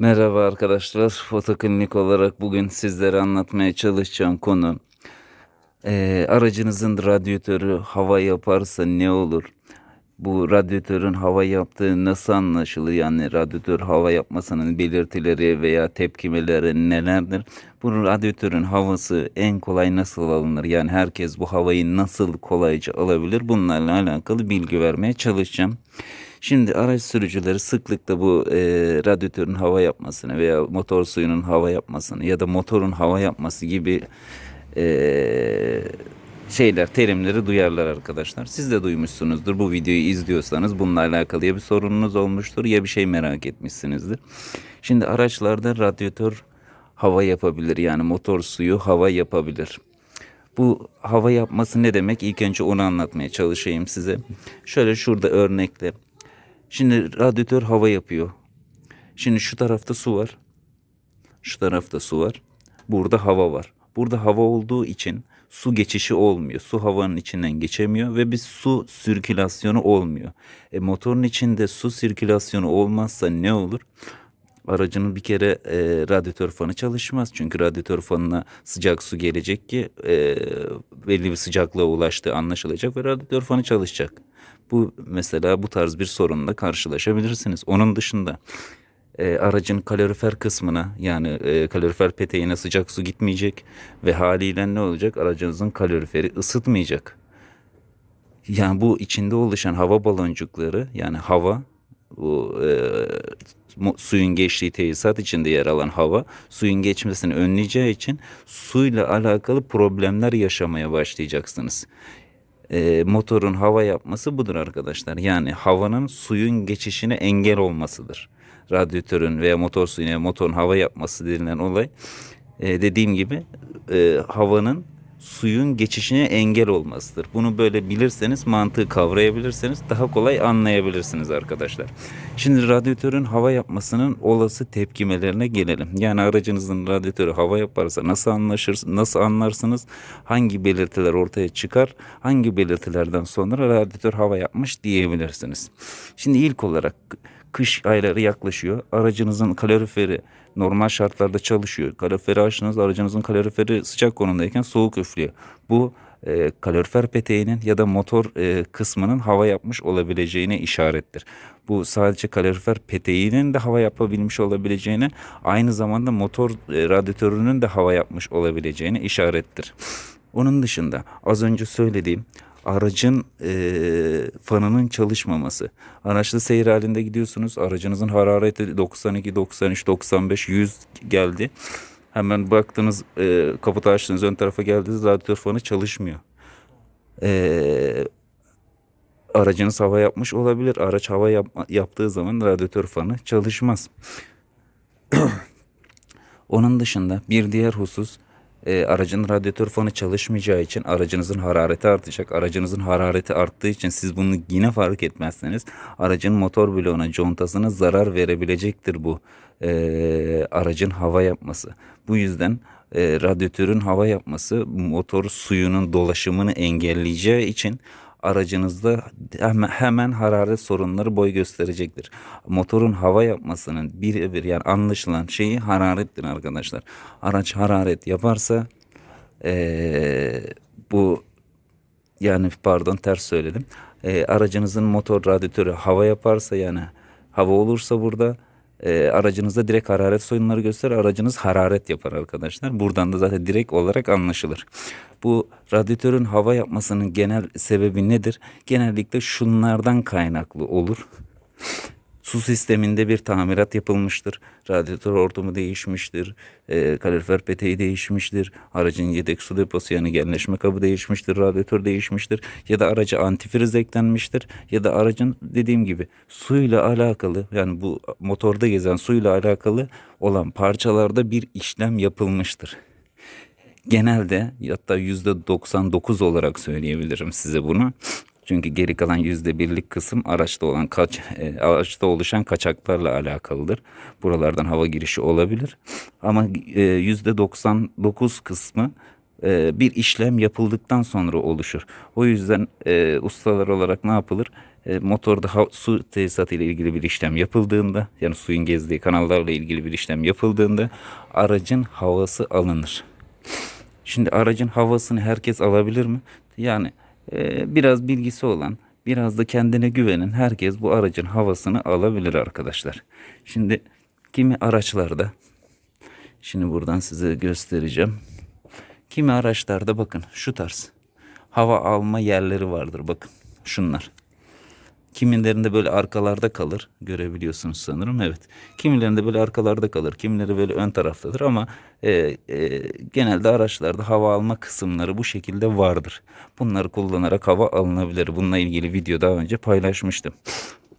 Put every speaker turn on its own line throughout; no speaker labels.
Merhaba arkadaşlar. Fotoklinik olarak bugün sizlere anlatmaya çalışacağım konu eee, aracınızın radyatörü hava yaparsa ne olur? Bu radyatörün hava yaptığı nasıl anlaşılır? Yani radyatör hava yapmasının belirtileri veya tepkimeleri nelerdir? Bu radyatörün havası en kolay nasıl alınır? Yani herkes bu havayı nasıl kolayca alabilir? Bunlarla alakalı bilgi vermeye çalışacağım. Şimdi araç sürücüleri sıklıkla bu e, radyatörün hava yapmasını veya motor suyunun hava yapmasını ya da motorun hava yapması gibi e, şeyler, terimleri duyarlar arkadaşlar. Siz de duymuşsunuzdur. Bu videoyu izliyorsanız bununla alakalı ya bir sorununuz olmuştur ya bir şey merak etmişsinizdir. Şimdi araçlarda radyatör hava yapabilir. Yani motor suyu hava yapabilir. Bu hava yapması ne demek? İlk önce onu anlatmaya çalışayım size. Şöyle şurada örnekle. Şimdi radyatör hava yapıyor. Şimdi şu tarafta su var. Şu tarafta su var. Burada hava var. Burada hava olduğu için su geçişi olmuyor. Su havanın içinden geçemiyor ve bir su sirkülasyonu olmuyor. E, motorun içinde su sirkülasyonu olmazsa ne olur? Aracının bir kere e, radyatör fanı çalışmaz. Çünkü radyatör fanına sıcak su gelecek ki e, belli bir sıcaklığa ulaştığı anlaşılacak ve radyatör fanı çalışacak. Bu mesela bu tarz bir sorunla karşılaşabilirsiniz. Onun dışında e, aracın kalorifer kısmına yani e, kalorifer peteğine sıcak su gitmeyecek ve haliyle ne olacak? Aracınızın kaloriferi ısıtmayacak. Yani bu içinde oluşan hava baloncukları yani hava bu e, suyun geçtiği tesisat içinde yer alan hava suyun geçmesini önleyeceği için suyla alakalı problemler yaşamaya başlayacaksınız. E, motorun hava yapması budur arkadaşlar. Yani havanın suyun geçişine engel olmasıdır. Radyatörün veya motor suyuna motorun hava yapması denilen olay e, dediğim gibi e, havanın suyun geçişine engel olmasıdır. Bunu böyle bilirseniz mantığı kavrayabilirseniz daha kolay anlayabilirsiniz arkadaşlar. Şimdi radyatörün hava yapmasının olası tepkimelerine gelelim. Yani aracınızın radyatörü hava yaparsa nasıl anlaşır, nasıl anlarsınız? Hangi belirtiler ortaya çıkar? Hangi belirtilerden sonra radyatör hava yapmış diyebilirsiniz. Şimdi ilk olarak kış ayları yaklaşıyor. Aracınızın kaloriferi normal şartlarda çalışıyor. Kaloriferi açtınız aracınızın kaloriferi sıcak konumdayken soğuk üflüyor. Bu e, kalorifer peteğinin ya da motor e, kısmının hava yapmış olabileceğine işarettir. Bu sadece kalorifer peteğinin de hava yapabilmiş olabileceğine aynı zamanda motor e, radyatörünün de hava yapmış olabileceğine işarettir. Onun dışında az önce söylediğim aracın e, fanının çalışmaması. Araçlı seyir halinde gidiyorsunuz. Aracınızın harareti 92, 93, 95, 100 geldi. Hemen baktınız e, kaputu açtınız ön tarafa geldiniz radyatör fanı çalışmıyor. E, aracınız hava yapmış olabilir. Araç hava yapma, yaptığı zaman radyatör fanı çalışmaz. Onun dışında bir diğer husus e, aracın radyatör fanı çalışmayacağı için aracınızın harareti artacak. Aracınızın harareti arttığı için siz bunu yine fark etmezseniz aracın motor bloğuna, contasına zarar verebilecektir bu e, aracın hava yapması. Bu yüzden e, radyatörün hava yapması motor suyunun dolaşımını engelleyeceği için aracınızda hemen, hararet sorunları boy gösterecektir. Motorun hava yapmasının birebir yani anlaşılan şeyi hararettir arkadaşlar. Araç hararet yaparsa eee, bu yani pardon ters söyledim. Eee, aracınızın motor radyatörü hava yaparsa yani hava olursa burada e, aracınızda direkt hararet sorunları gösterir. Aracınız hararet yapar arkadaşlar. Buradan da zaten direkt olarak anlaşılır. Bu radyatörün hava yapmasının genel sebebi nedir? Genellikle şunlardan kaynaklı olur. Su sisteminde bir tamirat yapılmıştır. Radyatör hortumu değişmiştir. E, kalorifer peteği değişmiştir. Aracın yedek su deposu yani genleşme kabı değişmiştir. Radyatör değişmiştir. Ya da araca antifriz eklenmiştir. Ya da aracın dediğim gibi suyla alakalı yani bu motorda gezen suyla alakalı olan parçalarda bir işlem yapılmıştır. Genelde hatta yüzde 99 olarak söyleyebilirim size bunu. Çünkü geri kalan yüzde birlik kısım araçta olan kaç e, araçta oluşan kaçaklarla alakalıdır. Buralardan hava girişi olabilir. Ama e, yüzde 99 kısmı e, bir işlem yapıldıktan sonra oluşur. O yüzden e, ustalar olarak ne yapılır? E, motorda ha- su tesisatı ile ilgili bir işlem yapıldığında yani suyun gezdiği kanallarla ilgili bir işlem yapıldığında aracın havası alınır. Şimdi aracın havasını herkes alabilir mi? Yani e, biraz bilgisi olan, biraz da kendine güvenen herkes bu aracın havasını alabilir arkadaşlar. Şimdi kimi araçlarda, şimdi buradan size göstereceğim. Kimi araçlarda bakın şu tarz hava alma yerleri vardır bakın şunlar. Kimilerinde böyle arkalarda kalır. Görebiliyorsunuz sanırım. Evet. Kimilerinde böyle arkalarda kalır. Kimileri böyle ön taraftadır ama e, e, genelde araçlarda hava alma kısımları bu şekilde vardır. Bunları kullanarak hava alınabilir. Bununla ilgili video daha önce paylaşmıştım.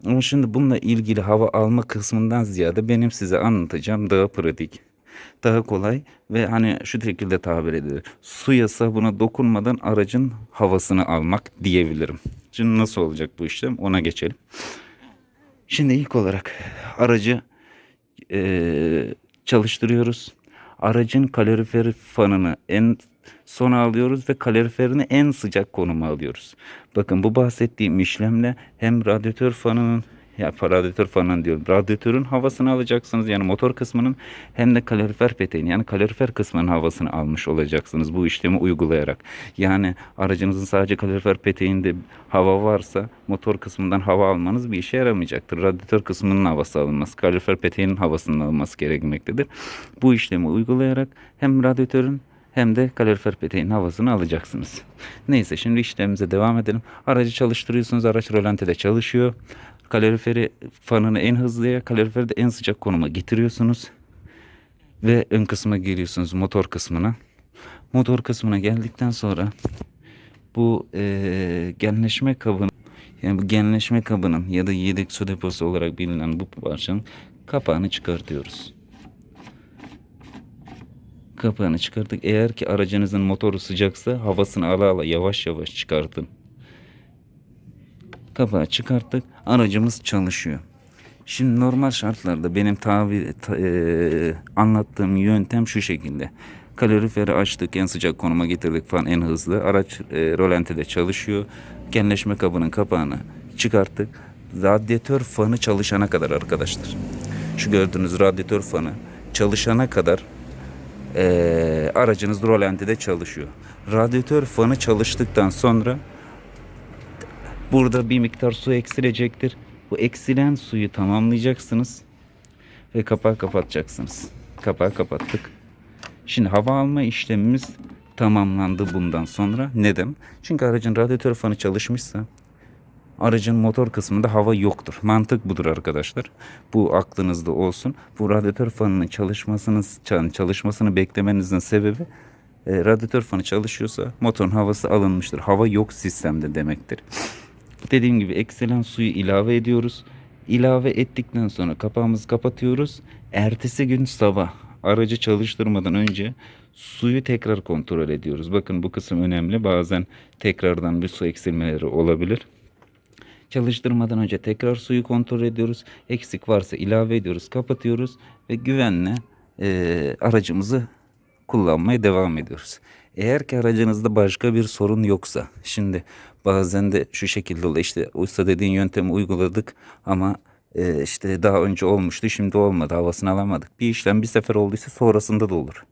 Ama şimdi bununla ilgili hava alma kısmından ziyade benim size anlatacağım daha pratik daha kolay ve hani şu şekilde tabir edilir. Suya sabuna dokunmadan aracın havasını almak diyebilirim. Şimdi nasıl olacak bu işlem ona geçelim. Şimdi ilk olarak aracı eee, çalıştırıyoruz. Aracın kalorifer fanını en sona alıyoruz ve kaloriferini en sıcak konuma alıyoruz. Bakın bu bahsettiğim işlemle hem radyatör fanının ya radyatör fanının diyorum. Radyatörün havasını alacaksınız yani motor kısmının hem de kalorifer peteğini yani kalorifer kısmının havasını almış olacaksınız bu işlemi uygulayarak. Yani aracınızın sadece kalorifer peteğinde hava varsa motor kısmından hava almanız bir işe yaramayacaktır. Radyatör kısmının havası alınmaz. Kalorifer peteğinin havasının alınması gerekmektedir. Bu işlemi uygulayarak hem radyatörün hem de kalorifer peteğinin havasını alacaksınız. Neyse şimdi işlemimize devam edelim. Aracı çalıştırıyorsunuz. Araç rolantide çalışıyor. Kaloriferi fanını en hızlıya, kaloriferi de en sıcak konuma getiriyorsunuz. Ve ön kısma geliyorsunuz motor kısmına. Motor kısmına geldikten sonra bu eee genleşme kabını yani bu genleşme kabının ya da yedek su deposu olarak bilinen bu parçanın kapağını çıkartıyoruz kapağını çıkarttık. Eğer ki aracınızın motoru sıcaksa havasını ala ala yavaş yavaş çıkartın. Kapağı çıkarttık. Aracımız çalışıyor. Şimdi normal şartlarda benim tabi ta- eee, anlattığım yöntem şu şekilde. Kaloriferi açtık, en sıcak konuma getirdik falan en hızlı. Araç e, rolantide çalışıyor. Genleşme kabının kapağını çıkarttık. Radyatör fanı çalışana kadar arkadaşlar. Şu gördüğünüz radyatör fanı çalışana kadar eee, aracınız rolantide çalışıyor. Radyatör fanı çalıştıktan sonra burada bir miktar su eksilecektir. Bu eksilen suyu tamamlayacaksınız ve kapağı kapatacaksınız. Kapağı kapattık. Şimdi hava alma işlemimiz tamamlandı bundan sonra. Neden? Çünkü aracın radyatör fanı çalışmışsa aracın motor kısmında hava yoktur. Mantık budur arkadaşlar. Bu aklınızda olsun. Bu radyatör fanının çalışmasını çalışmasını beklemenizin sebebi e, radyatör fanı çalışıyorsa motorun havası alınmıştır. Hava yok sistemde demektir. Dediğim gibi eksilen suyu ilave ediyoruz. İlave ettikten sonra kapağımızı kapatıyoruz. Ertesi gün sabah aracı çalıştırmadan önce suyu tekrar kontrol ediyoruz. Bakın bu kısım önemli. Bazen tekrardan bir su eksilmeleri olabilir. Çalıştırmadan önce tekrar suyu kontrol ediyoruz. Eksik varsa ilave ediyoruz, kapatıyoruz ve güvenle eee, aracımızı kullanmaya devam ediyoruz. Eğer ki aracınızda başka bir sorun yoksa, şimdi bazen de şu şekilde oluyor. İşte usta dediğin yöntemi uyguladık ama e, işte daha önce olmuştu, şimdi olmadı, havasını alamadık. Bir işlem bir sefer olduysa sonrasında da olur.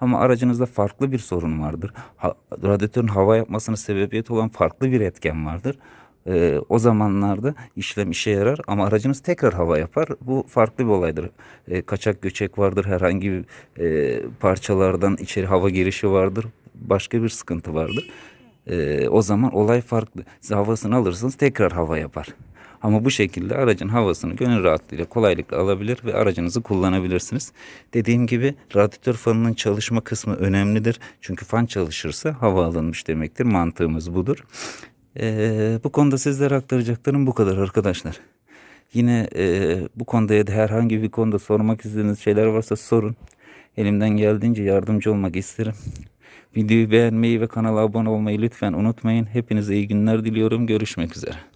Ama aracınızda farklı bir sorun vardır. Ha, radyatörün hava yapmasına sebebiyet olan farklı bir etken vardır. Ee, o zamanlarda işlem işe yarar ama aracınız tekrar hava yapar. Bu farklı bir olaydır. Ee, kaçak göçek vardır. Herhangi bir e, parçalardan içeri hava girişi vardır. Başka bir sıkıntı vardır. Ee, o zaman olay farklı. Siz havasını alırsınız tekrar hava yapar. Ama bu şekilde aracın havasını gönül rahatlığıyla kolaylıkla alabilir ve aracınızı kullanabilirsiniz. Dediğim gibi radyatör fanının çalışma kısmı önemlidir. Çünkü fan çalışırsa hava alınmış demektir. Mantığımız budur. Ee, bu konuda sizlere aktaracaklarım bu kadar arkadaşlar. Yine e, bu konuda ya da herhangi bir konuda sormak istediğiniz şeyler varsa sorun. Elimden geldiğince yardımcı olmak isterim. Videoyu beğenmeyi ve kanala abone olmayı lütfen unutmayın. Hepinize iyi günler diliyorum. Görüşmek üzere.